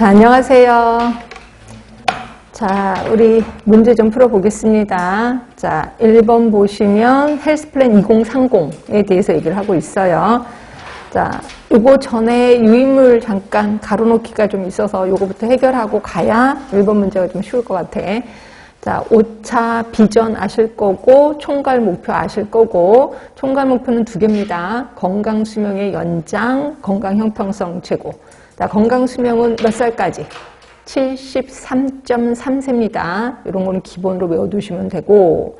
자, 안녕하세요. 자, 우리 문제 좀 풀어보겠습니다. 자, 1번 보시면 헬스플랜 2030에 대해서 얘기를 하고 있어요. 자, 요거 전에 유인물 잠깐 가로놓기가 좀 있어서 요거부터 해결하고 가야 1번 문제가 좀 쉬울 것 같아. 자, 5차 비전 아실 거고, 총괄 목표 아실 거고, 총괄 목표는 두 개입니다. 건강 수명의 연장, 건강 형평성 제고. 자, 건강 수명은 몇 살까지? 73.3세입니다. 이런 거는 기본으로 외워두시면 되고,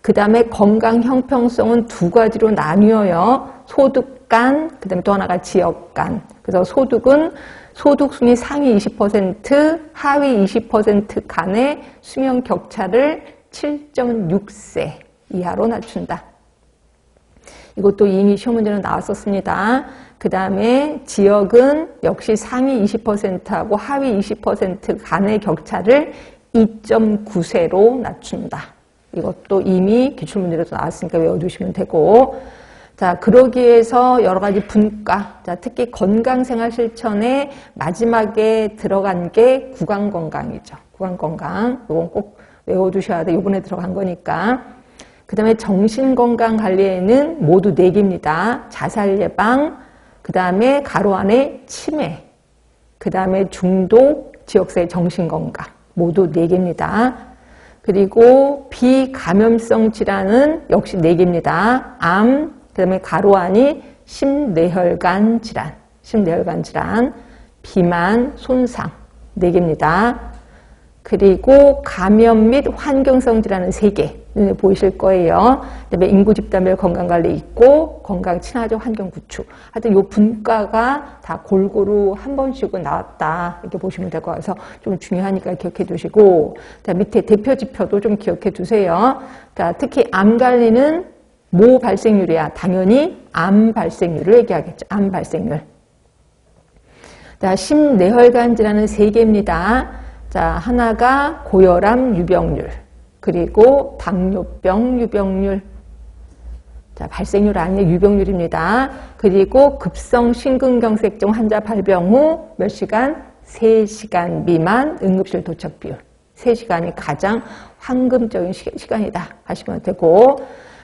그 다음에 건강 형평성은 두 가지로 나뉘어요. 소득간, 그 다음에 또 하나가 지역간. 그래서 소득은 소득 순위 상위 20%, 하위 20% 간의 수명 격차를 7.6세 이하로 낮춘다. 이것도 이미 시험 문제는 나왔었습니다. 그 다음에 지역은 역시 상위 20%하고 하위 20% 간의 격차를 2.9세로 낮춘다. 이것도 이미 기출문제로도 나왔으니까 외워두시면 되고 자, 그러기 위해서 여러 가지 분과, 자, 특히 건강생활 실천에 마지막에 들어간 게 구강건강이죠. 구강건강. 이건 꼭 외워두셔야 돼. 이번에 들어간 거니까. 그 다음에 정신건강 관리에는 모두 4개입니다. 자살 예방, 그 다음에 가로 안에 치매, 그 다음에 중독, 지역사회 정신건강. 모두 4개입니다. 그리고 비감염성 질환은 역시 4개입니다. 암, 그 다음에 가로 안이 심뇌혈관 질환, 심뇌혈관 질환, 비만, 손상 4개입니다. 그리고 감염 및 환경성 질환은 3개 눈에 보이실 거예요. 그다음에 인구 집단별 건강관리 있고 건강 친화적 환경 구축. 하여튼 요 분과가 다 골고루 한 번씩은 나왔다 이렇게 보시면 될 것 같아서 좀 중요하니까 기억해 두시고 자 밑에 대표 지표도 좀 기억해 두세요. 자 특히 암 관리는 모 발생률이야. 당연히 암 발생률을 얘기하겠죠. 암 발생률. 자, 심뇌혈관 질환은 세 개입니다. 자, 하나가 고혈압 유병률, 그리고 당뇨병 유병률. 자, 발생률 아니에요. 유병률입니다. 그리고 급성 심근경색증 환자 발병 후 몇 시간? 3시간 미만 응급실 도착 비율. 3시간이 가장 황금적인 시 간이다 하시면 되고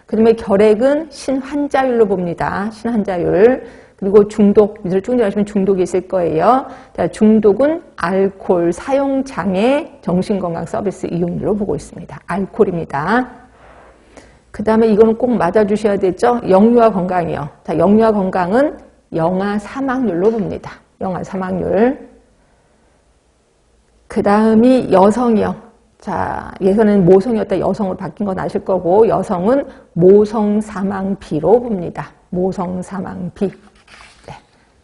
그 다음에 결핵은 신환자율로 봅니다. 신환자율. 그리고 중독, 쭉 내려가시면 중독이 있을 거예요. 자, 중독은 알코올 사용 장애 정신건강 서비스 이용률로 보고 있습니다. 알코올입니다. 그 다음에 이거는 꼭 맞아주셔야 되죠. 영유아 건강이요. 자, 영유아 건강은 영아 사망률로 봅니다. 영아 사망률. 그 다음이 여성이요. 자, 예전에는 모성이었다 여성으로 바뀐 건 아실 거고 여성은 모성 사망비로 봅니다. 모성 사망비.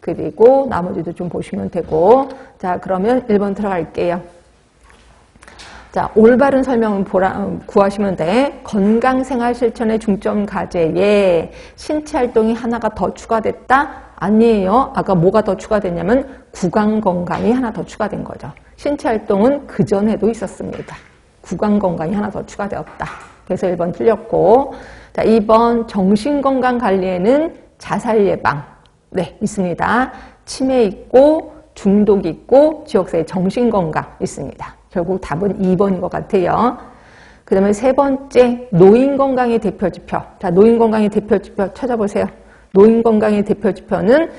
네. 그리고 나머지도 좀 보시면 되고 자, 그러면 1번 들어갈게요. 자, 올바른 설명을 보라, 구하시면 돼. 건강생활 실천의 중점 과제에 신체 활동이 하나가 더 추가됐다? 아니에요. 아까 뭐가 더 추가됐냐면 구강 건강이 하나 더 추가된 거죠. 신체 활동은 그 전에도 있었습니다. 구강 건강이 하나 더 추가되었다. 그래서 1번 틀렸고 자 2번 정신건강 관리에는 자살 예방 네 있습니다. 치매 있고 중독 있고 지역사회 정신건강 있습니다. 결국 답은 2번인 것 같아요. 그 다음에 세 번째 노인건강의 대표지표 자 노인건강의 대표지표 찾아보세요. 노인건강의 대표지표는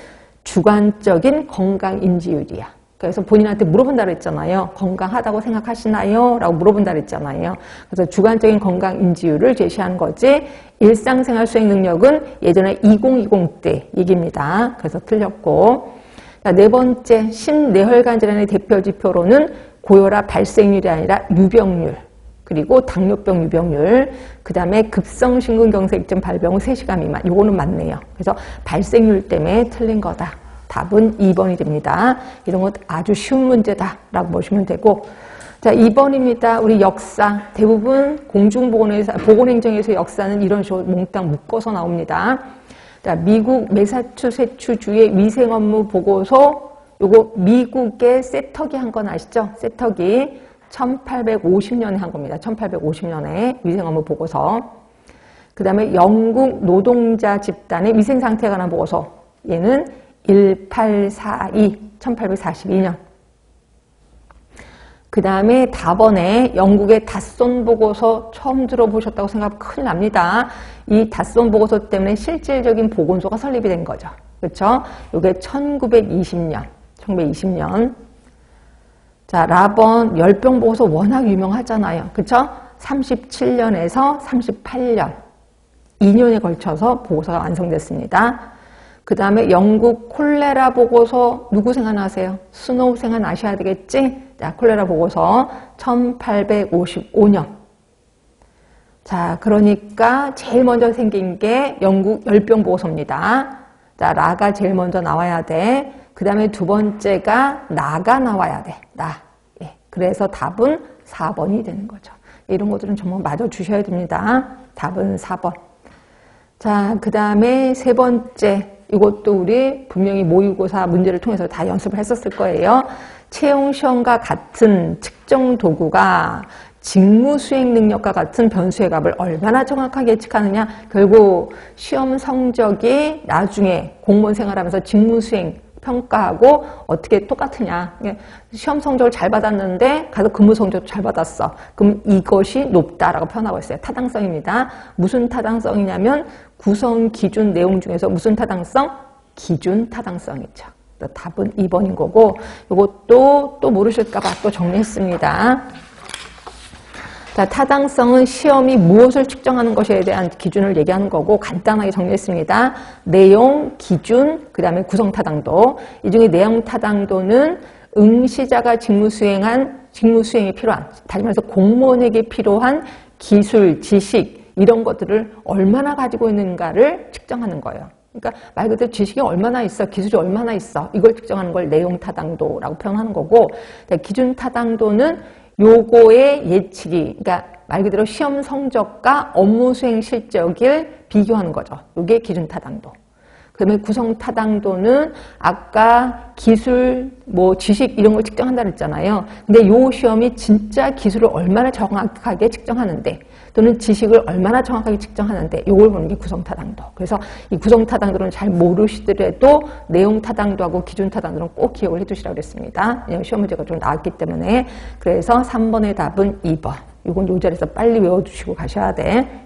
주관적인 건강인지율이야. 그래서 본인한테 물어본다 그랬잖아요. 건강하다고 생각하시나요? 라고 물어본다 그랬잖아요. 그래서 주관적인 건강 인지율을 제시한 거지 일상생활 수행 능력은 예전에 2020 때 얘기입니다. 그래서 틀렸고 자, 네 번째 심뇌혈관 질환의 대표 지표로는 고혈압 발생률이 아니라 유병률 그리고 당뇨병 유병률, 그 다음에 급성심근경색증 발병 후 3시간 미만, 요거는 맞네요. 그래서 발생률 때문에 틀린 거다. 답은 2번이 됩니다. 이런 것 아주 쉬운 문제다라고 보시면 되고 자 2번입니다. 우리 역사 대부분 공중보건에서 보건행정에서 역사는 이런 식으로 몽땅 묶어서 나옵니다. 자 미국 메사추세츠주의 위생 업무 보고서 요거 미국의 세터기 한 건 아시죠? 세터기 1850년에 한 겁니다. 1850년에 위생 업무 보고서 그 다음에 영국 노동자 집단의 위생 상태에 관한 보고서 얘는 1842, 1842년. 그 다음에 답번에 영국의 닷손 보고서 처음 들어보셨다고 생각하면 큰일 납니다. 이 닷손 보고서 때문에 실질적인 보건소가 설립이 된 거죠. 그렇죠? 이게 1920년, 1920년. 자, 라번 열병 보고서 워낙 유명하잖아요. 그렇죠? 37년에서 38년, 2년에 걸쳐서 보고서가 완성됐습니다. 그 다음에 영국 콜레라 보고서 누구 생각나세요? 스노우 생각나셔야 되겠지? 자, 콜레라 보고서 1855년. 자, 그러니까 제일 먼저 생긴 게 영국 열병 보고서입니다. 자, 라가 제일 먼저 나와야 돼. 그 다음에 두 번째가 나가 나와야 돼. 나. 예. 그래서 답은 4번이 되는 거죠. 이런 것들은 정말 맞아 주셔야 됩니다. 답은 4번. 자, 그 다음에 세 번째. 이것도 우리 분명히 모의고사 문제를 통해서 다 연습을 했었을 거예요. 채용 시험과 같은 측정 도구가 직무 수행 능력과 같은 변수의 값을 얼마나 정확하게 예측하느냐. 결국 시험 성적이 나중에 공무원 생활하면서 직무 수행 평가하고 어떻게 똑같으냐. 시험 성적을 잘 받았는데 가서 근무 성적도 잘 받았어. 그럼 이것이 높다라고 표현하고 있어요. 타당성입니다. 무슨 타당성이냐면 구성 기준 내용 중에서 무슨 타당성? 기준 타당성이죠. 답은 2번인 거고 이것도 또 모르실까 봐 또 정리했습니다. 자, 타당성은 시험이 무엇을 측정하는 것에 대한 기준을 얘기하는 거고 간단하게 정리했습니다. 내용, 기준, 그 다음에 구성 타당도. 이 중에 내용 타당도는 응시자가 직무 수행한 직무 수행이 필요한, 다시 말해서 공무원에게 필요한 기술, 지식 이런 것들을 얼마나 가지고 있는가를 측정하는 거예요. 그러니까 말 그대로 지식이 얼마나 있어, 기술이 얼마나 있어 이걸 측정하는 걸 내용 타당도라고 표현하는 거고 기준 타당도는 요거의 예측이 그러니까 말 그대로 시험 성적과 업무 수행 실적을 비교하는 거죠. 요게 기준 타당도. 그다음에 구성 타당도는 아까 기술, 뭐 지식 이런 걸 측정한다 그랬잖아요. 근데 요 시험이 진짜 기술을 얼마나 정확하게 측정하는데 또는 지식을 얼마나 정확하게 측정하는데 요걸 보는 게 구성 타당도. 그래서 이 구성 타당도는 잘 모르시더라도 내용 타당도하고 기준 타당도는 꼭 기억을 해 두시라고 그랬습니다. 시험 문제가 좀 나왔기 때문에 그래서 3번의 답은 2번. 이건 요 자리에서 빨리 외워두시고 가셔야 돼.